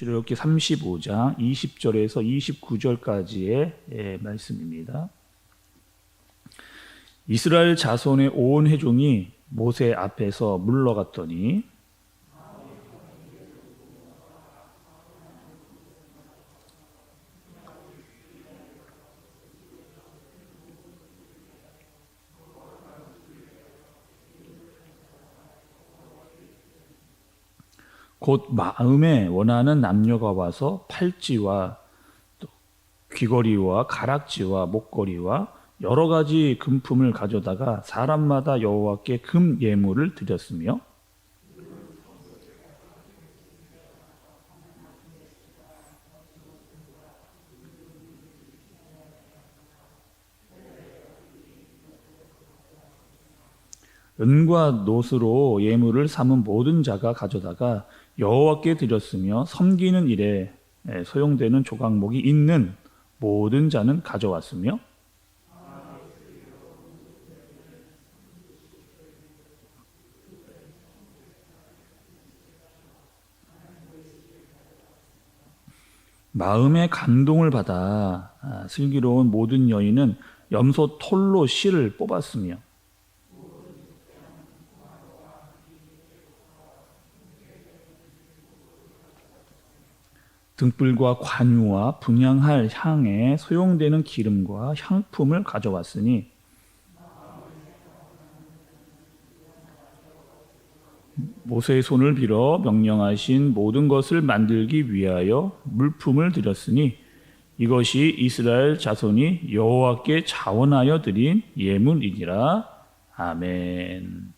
출애굽기 35장 20절에서 29절까지의 예, 말씀입니다. 이스라엘 자손의 온 회중이 모세 앞에서 물러갔더니 곧 마음에 원하는 남녀가 와서 팔찌와 또 귀걸이와 가락지와 목걸이와 여러 가지 금품을 가져다가 사람마다 여호와께 금 예물을 드렸으며 은과 노스로 예물을 삼은 모든 자가 가져다가 여호와께 드렸으며 섬기는 일에 소용되는 조각목이 있는 모든 자는 가져왔으며 마음의 감동을 받아 아, 슬기로운 모든 여인은 염소 톨로 실을 뽑았으며 등불과 관유와 분양할 향에 소용되는 기름과 향품을 가져왔으니 모세의 손을 빌어 명령하신 모든 것을 만들기 위하여 물품을 드렸으니 이것이 이스라엘 자손이 여호와께 자원하여 드린 예물이니라. 아멘.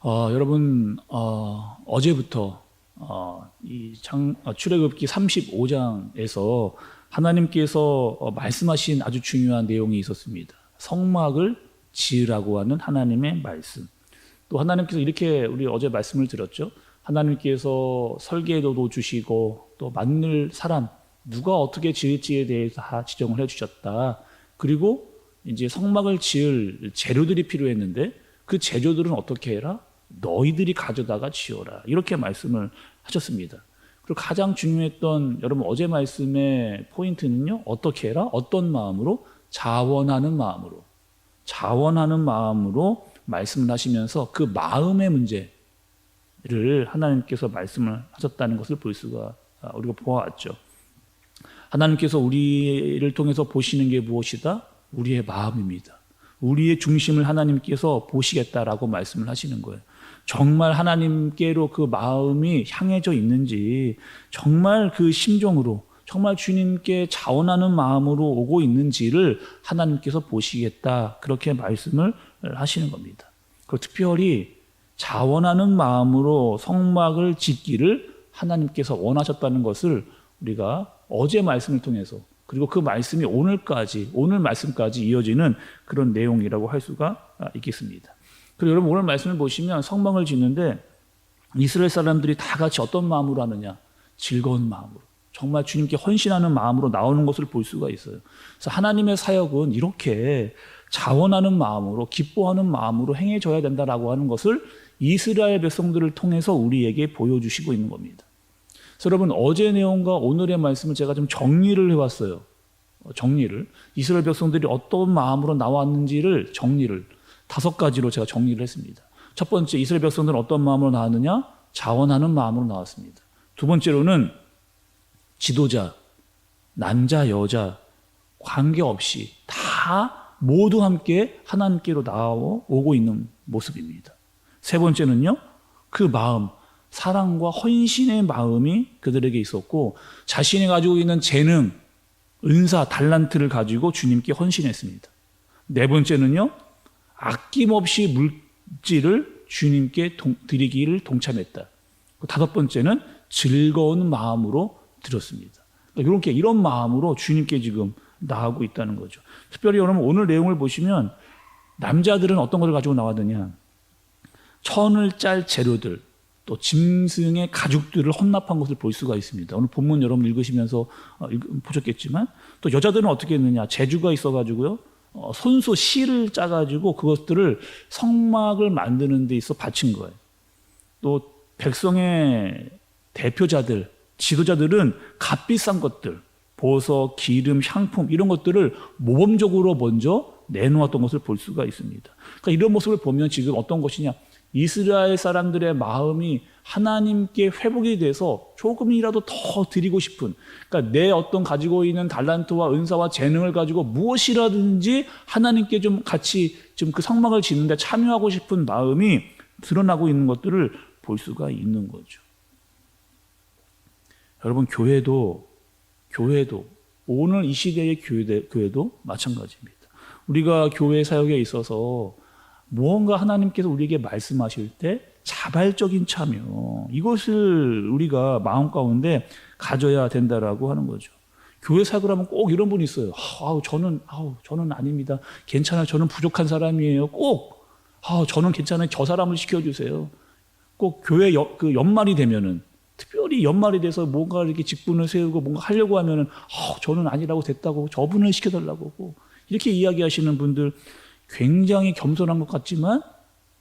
어, 여러분 어, 어제부터 어, 이 장, 어, 출애굽기 35장에서 하나님께서 어, 말씀하신 아주 중요한 내용이 있었습니다. 성막을 지으라고 하는 하나님의 말씀. 또 하나님께서 이렇게 우리 어제 말씀을 드렸죠. 하나님께서 설계도도 주시고 또 만들 사람 누가 어떻게 지을지에 대해서 다 지정을 해주셨다. 그리고 이제 성막을 지을 재료들이 필요했는데 그 재료들은 어떻게 해라? 너희들이 가져다가 지어라. 이렇게 말씀을 하셨습니다. 그리고 가장 중요했던 여러분 어제 말씀의 포인트는요. 어떻게 해라? 어떤 마음으로? 자원하는 마음으로. 자원하는 마음으로 말씀을 하시면서 그 마음의 문제를 하나님께서 말씀을 하셨다는 것을 볼 수가 아, 우리가 보아왔죠. 하나님께서 우리를 통해서 보시는 게 무엇이다? 우리의 마음입니다. 우리의 중심을 하나님께서 보시겠다라고 말씀을 하시는 거예요. 정말 하나님께로 그 마음이 향해져 있는지, 정말 그 심정으로, 정말 주님께 자원하는 마음으로 오고 있는지를 하나님께서 보시겠다. 그렇게 말씀을 하시는 겁니다. 그 특별히 자원하는 마음으로 성막을 짓기를 하나님께서 원하셨다는 것을 우리가 어제 말씀을 통해서 그리고 그 말씀이 오늘까지 오늘 말씀까지 이어지는 그런 내용이라고 할 수가 있겠습니다. 그리고 여러분 오늘 말씀을 보시면 성막을 짓는데 이스라엘 사람들이 다 같이 어떤 마음으로 하느냐? 즐거운 마음으로. 정말 주님께 헌신하는 마음으로 나오는 것을 볼 수가 있어요. 그래서 하나님의 사역은 이렇게 자원하는 마음으로 기뻐하는 마음으로 행해져야 된다라고 하는 것을 이스라엘 백성들을 통해서 우리에게 보여주시고 있는 겁니다. 여러분 어제 내용과 오늘의 말씀을 제가 좀 정리를 해왔어요. 어, 정리를 이스라엘 백성들이 어떤 마음으로 나왔는지를 정리를 다섯 가지로 제가 정리를 했습니다. 첫 번째 이스라엘 백성들은 어떤 마음으로 나왔느냐? 자원하는 마음으로 나왔습니다. 두 번째로는 지도자, 남자, 여자 관계없이 다 모두 함께 하나님께로 나오고 있는 모습입니다. 세 번째는요, 그 마음, 사랑과 헌신의 마음이 그들에게 있었고, 자신이 가지고 있는 재능, 은사, 달란트를 가지고 주님께 헌신했습니다. 네 번째는요, 아낌없이 물질을 주님께 동, 드리기를 동참했다. 다섯 번째는 즐거운 마음으로 드렸습니다. 그러니까 이렇게 이런 마음으로 주님께 지금 나아가고 있다는 거죠. 특별히 여러분 오늘 내용을 보시면 남자들은 어떤 것을 가지고 나왔느냐? 천을 짤 재료들, 또 짐승의 가죽들을 헌납한 것을 볼 수가 있습니다. 오늘 본문 여러분 읽으시면서 어, 보셨겠지만 또 여자들은 어떻게 했느냐? 재주가 있어가지고요. 어, 손수 실을 짜가지고 그것들을 성막을 만드는 데 있어 바친 거예요. 또 백성의 대표자들, 지도자들은 값비싼 것들, 보석, 기름, 향품 이런 것들을 모범적으로 먼저 내놓았던 것을 볼 수가 있습니다. 그러니까 이런 모습을 보면 지금 어떤 것이냐? 이스라엘 사람들의 마음이 하나님께 회복이 돼서 조금이라도 더 드리고 싶은, 그러니까 내 어떤 가지고 있는 달란트와 은사와 재능을 가지고 무엇이라든지 하나님께 좀 같이 좀 그 성막을 짓는데 참여하고 싶은 마음이 드러나고 있는 것들을 볼 수가 있는 거죠. 여러분 교회도 교회도 오늘 이 시대의 교회, 교회도 마찬가지입니다. 우리가 교회 사역에 있어서 무언가 하나님께서 우리에게 말씀하실 때 자발적인 참여 이것을 우리가 마음 가운데 가져야 된다라고 하는 거죠. 교회 하면 꼭 이런 분이 있어요. 아우 저는 아우 저는 아닙니다. 괜찮아요. 저는 부족한 사람이에요. 꼭 아우 저는 괜찮아요. 저 사람을 시켜주세요. 꼭 교회 여, 그 연말이 되면은 특별히 연말이 돼서 뭔가 이렇게 직분을 세우고 뭔가 하려고 하면은 아, 저는 아니라고 됐다고 저분을 시켜달라고 하고 이렇게 이야기하시는 분들 굉장히 겸손한 것 같지만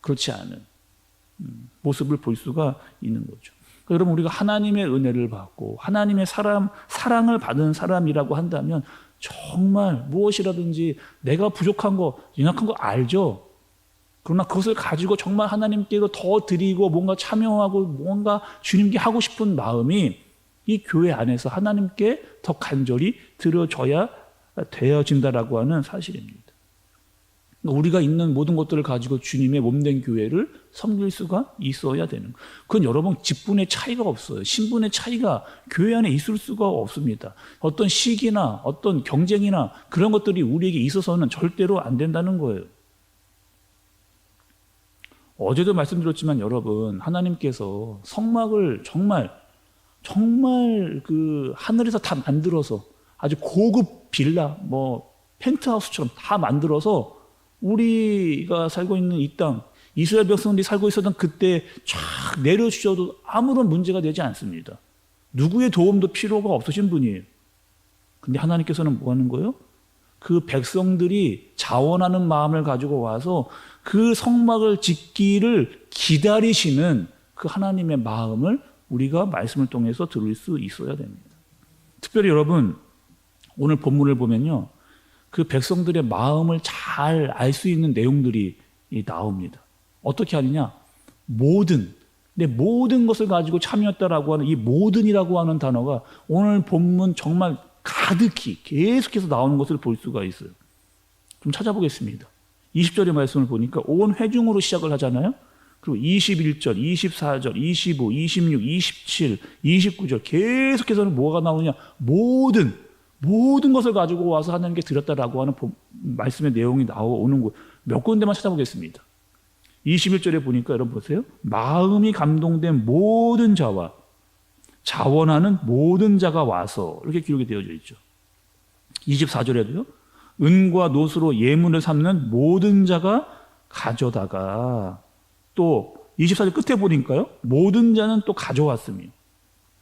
그렇지 않은 음, 모습을 볼 수가 있는 거죠. 그러니까 여러분 우리가 하나님의 은혜를 받고 하나님의 사람 사랑을 받은 사람이라고 한다면 정말 무엇이라든지 내가 부족한 거 연약한 거 알죠. 그러나 그것을 가지고 정말 하나님께로 더 드리고 뭔가 참여하고 뭔가 주님께 하고 싶은 마음이 이 교회 안에서 하나님께 더 간절히 들어져야 되어진다라고 하는 사실입니다. 우리가 있는 모든 것들을 가지고 주님의 몸된 교회를 섬길 수가 있어야 되는 거. 그건 여러분 직분의 차이가 없어요. 신분의 차이가 교회 안에 있을 수가 없습니다. 어떤 시기나 어떤 경쟁이나 그런 것들이 우리에게 있어서는 절대로 안 된다는 거예요. 어제도 말씀드렸지만 여러분 하나님께서 성막을 정말 정말 그 하늘에서 다 만들어서 아주 고급 빌라 뭐 펜트하우스처럼 다 만들어서 우리가 살고 있는 이 땅 이스라엘 백성들이 살고 있었던 그때 쫙 내려주셔도 아무런 문제가 되지 않습니다. 누구의 도움도 필요가 없으신 분이에요. 근데 하나님께서는 뭐 하는 거예요? 그 백성들이 자원하는 마음을 가지고 와서 그 성막을 짓기를 기다리시는 그 하나님의 마음을 우리가 말씀을 통해서 들을 수 있어야 됩니다. 특별히 여러분, 오늘 본문을 보면요. 그 백성들의 마음을 잘 알 수 있는 내용들이 나옵니다. 어떻게 하느냐? 모든, 내 모든 것을 가지고 참여했다라고 하는 이 모든이라고 하는 단어가 오늘 본문 정말 가득히 계속해서 나오는 것을 볼 수가 있어요. 좀 찾아보겠습니다. 20절의 말씀을 보니까 온 회중으로 시작을 하잖아요. 그리고 21절, 24절, 25, 26, 27, 29절 계속해서는 뭐가 나오느냐? 모든 모든 것을 가지고 와서 하나님께 드렸다라고 하는 말씀의 내용이 나오는 곳 몇 군데만 찾아보겠습니다. 21절에 보니까 여러분 보세요. 마음이 감동된 모든 자와 자원하는 모든 자가 와서 이렇게 기록이 되어져 있죠. 24절에도요. 은과 노수로 예물을 삼는 모든 자가 가져다가 또 24절 끝에 보니까요. 모든 자는 또 가져왔으며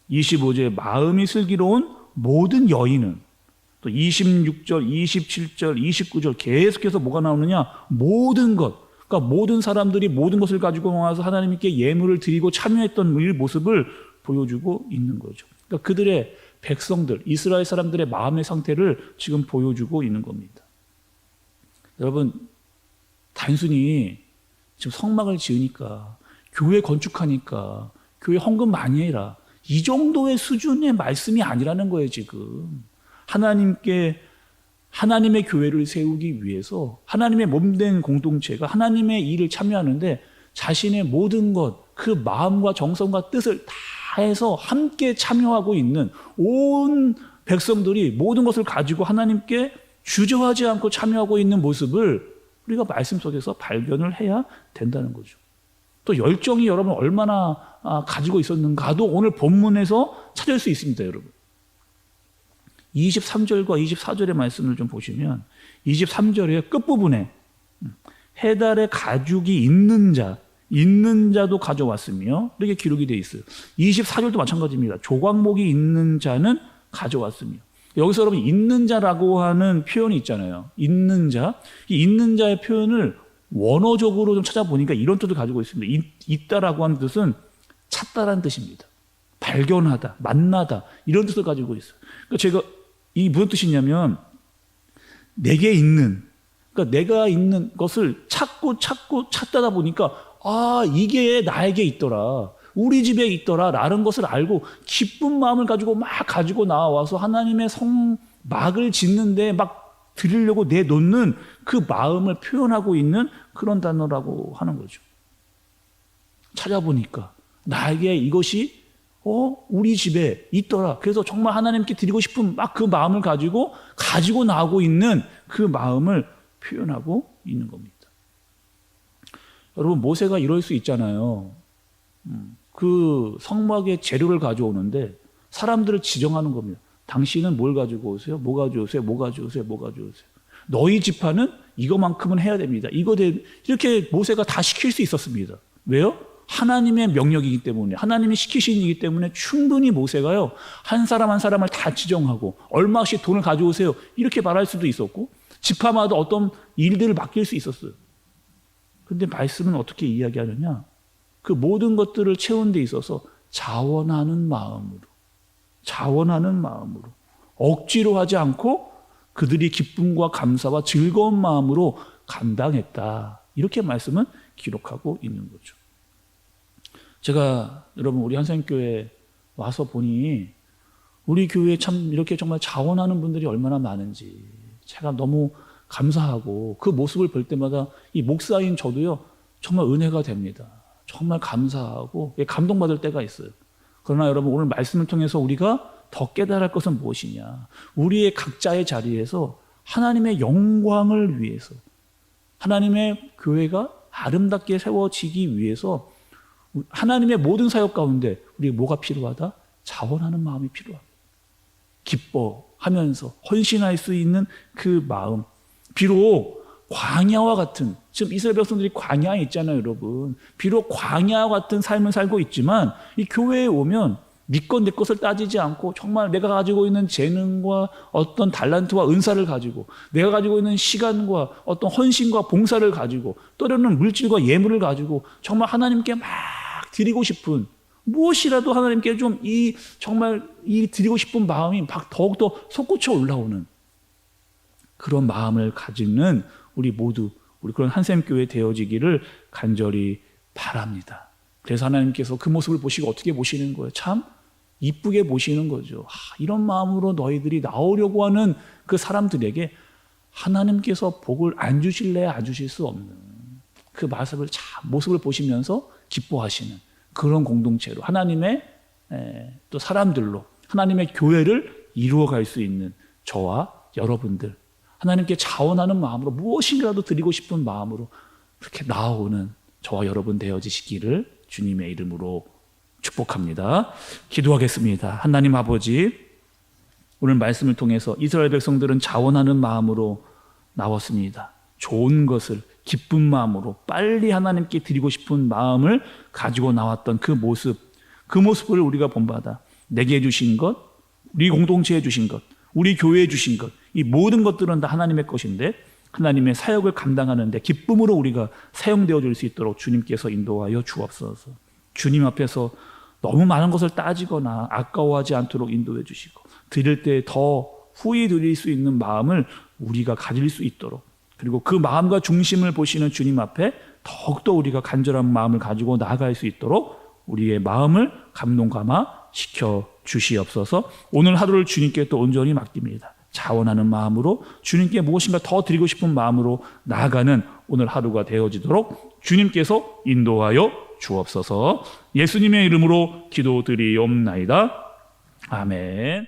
25절에 마음이 슬기로운 모든 여인은 또 26절, 27절, 29절 계속해서 뭐가 나오느냐? 모든 것. 그러니까 모든 사람들이 모든 것을 가지고 와서 하나님께 예물을 드리고 참여했던 일 모습을 보여주고 있는 거죠. 그러니까 그들의 백성들, 이스라엘 사람들의 마음의 상태를 지금 보여주고 있는 겁니다. 여러분, 단순히 지금 성막을 지으니까, 교회 건축하니까, 교회 헌금 많이 해라. 이 정도의 수준의 말씀이 아니라는 거예요, 지금. 하나님께, 하나님의 교회를 세우기 위해서 하나님의 몸된 공동체가 하나님의 일을 참여하는데 자신의 모든 것, 그 마음과 정성과 뜻을 다 해서 함께 참여하고 있는 온 백성들이 모든 것을 가지고 하나님께 주저하지 않고 참여하고 있는 모습을 우리가 말씀 속에서 발견을 해야 된다는 거죠. 또 열정이 여러분 얼마나 아, 가지고 있었는가도 오늘 본문에서 찾을 수 있습니다, 여러분. 23절과 24절의 말씀을 좀 보시면 23절의 끝부분에 해달의 가죽이 있는 자, 있는 자도 가져왔으며 이렇게 기록이 되어 있어요. 24절도 마찬가지입니다. 조각목이 있는 자는 가져왔으며 여기서 여러분 있는 자라고 하는 표현이 있잖아요. 있는 자. 이 있는 자의 표현을 원어적으로 좀 찾아보니까 이런 뜻을 가지고 있습니다. 있, 있다라고 하는 뜻은 찾다라는 뜻입니다. 발견하다, 만나다 이런 뜻을 가지고 있어요. 그러니까 제가 이 무슨 뜻이냐면 내게 있는 그러니까 내가 있는 것을 찾고 찾고 찾다가 보니까 아 이게 나에게 있더라. 우리 집에 있더라라는 것을 알고 기쁜 마음을 가지고 막 가지고 나와서 하나님의 성막을 짓는데 막 드리려고 내놓는 그 마음을 표현하고 있는 그런 단어라고 하는 거죠. 찾아보니까 나에게 이것이 어 우리 집에 있더라. 그래서 정말 하나님께 드리고 싶은 막 그 마음을 가지고 가지고 나오고 있는 그 마음을 표현하고 있는 겁니다. 여러분 모세가 이럴 수 있잖아요. 음, 그 성막의 재료를 가져오는데 사람들을 지정하는 겁니다. 당신은 뭘 가지고 오세요? 뭐 가져오세요? 뭐 가져오세요? 뭐 가져오세요? 너희 지파는 이거만큼은 해야 됩니다. 이거 대 이렇게 모세가 다 시킬 수 있었습니다. 왜요? 하나님의 명령이기 때문에 하나님이 시키신 이기 때문에 충분히 모세가요 한 사람 한 사람을 다 지정하고 얼마씩 돈을 가져오세요 이렇게 말할 수도 있었고 지파마다 어떤 일들을 맡길 수 있었어요. 근데 말씀은 어떻게 이야기하느냐? 그 모든 것들을 채운 데 있어서 자원하는 마음으로, 자원하는 마음으로, 억지로 하지 않고 그들이 기쁨과 감사와 즐거운 마음으로 감당했다. 이렇게 말씀은 기록하고 있는 거죠. 제가 여러분 우리 한생교회 와서 보니 우리 교회에 참 이렇게 정말 자원하는 분들이 얼마나 많은지 제가 너무 감사하고 그 모습을 볼 때마다 이 목사인 저도요 정말 은혜가 됩니다. 정말 감사하고 예, 감동받을 때가 있어요. 그러나 여러분 오늘 말씀을 통해서 우리가 더 깨달을 것은 무엇이냐? 우리의 각자의 자리에서 하나님의 영광을 위해서 하나님의 교회가 아름답게 세워지기 위해서 하나님의 모든 사역 가운데 우리 뭐가 필요하다? 자원하는 마음이 필요하다. 기뻐하면서 헌신할 수 있는 그 마음. 비록 광야와 같은 지금 이스라엘 백성들이 광야에 있잖아요, 여러분. 비록 광야와 같은 삶을 살고 있지만 이 교회에 오면 믿건 내 것을 따지지 않고 정말 내가 가지고 있는 재능과 어떤 달란트와 은사를 가지고 내가 가지고 있는 시간과 어떤 헌신과 봉사를 가지고 또래는 물질과 예물을 가지고 정말 하나님께 막 드리고 싶은 무엇이라도 하나님께 좀 이 정말 이 드리고 싶은 마음이 막 더욱더 솟구쳐 올라오는 그런 마음을 가지는 우리 모두 우리 그런 한샘 교회 되어지기를 간절히 바랍니다. 그래서 하나님께서 그 모습을 보시고 어떻게 보시는 거예요? 참 이쁘게 보시는 거죠. 아, 이런 마음으로 너희들이 나오려고 하는 그 사람들에게 하나님께서 복을 안 주실래 안 주실 수 없는 그 모습을 참 모습을 보시면서 기뻐하시는 그런 공동체로 하나님의 에, 또 사람들로 하나님의 교회를 이루어갈 수 있는 저와 여러분들 하나님께 자원하는 마음으로 무엇인가라도 드리고 싶은 마음으로 그렇게 나아오는 저와 여러분 되어지시기를 주님의 이름으로 축복합니다. 기도하겠습니다. 하나님 아버지, 오늘 말씀을 통해서 이스라엘 백성들은 자원하는 마음으로 나왔습니다. 좋은 것을 기쁜 마음으로 빨리 하나님께 드리고 싶은 마음을 가지고 나왔던 그 모습, 그 모습을 우리가 본받아 내게 주신 것, 우리 공동체에 주신 것, 우리 교회에 주신 것, 이 모든 것들은 다 하나님의 것인데 하나님의 사역을 감당하는데 기쁨으로 우리가 사용되어 줄 수 있도록 주님께서 인도하여 주옵소서. 주님 앞에서 너무 많은 것을 따지거나 아까워하지 않도록 인도해 주시고 드릴 때 더 후히 드릴 수 있는 마음을 우리가 가질 수 있도록 그리고 그 마음과 중심을 보시는 주님 앞에 더욱더 우리가 간절한 마음을 가지고 나아갈 수 있도록 우리의 마음을 감동 감화 시켜 주시옵소서. 오늘 하루를 주님께 또 온전히 맡깁니다. 자원하는 마음으로 주님께 무엇인가 더 드리고 싶은 마음으로 나아가는 오늘 하루가 되어지도록 주님께서 인도하여 주옵소서. 예수님의 이름으로 기도드리옵나이다. 아멘.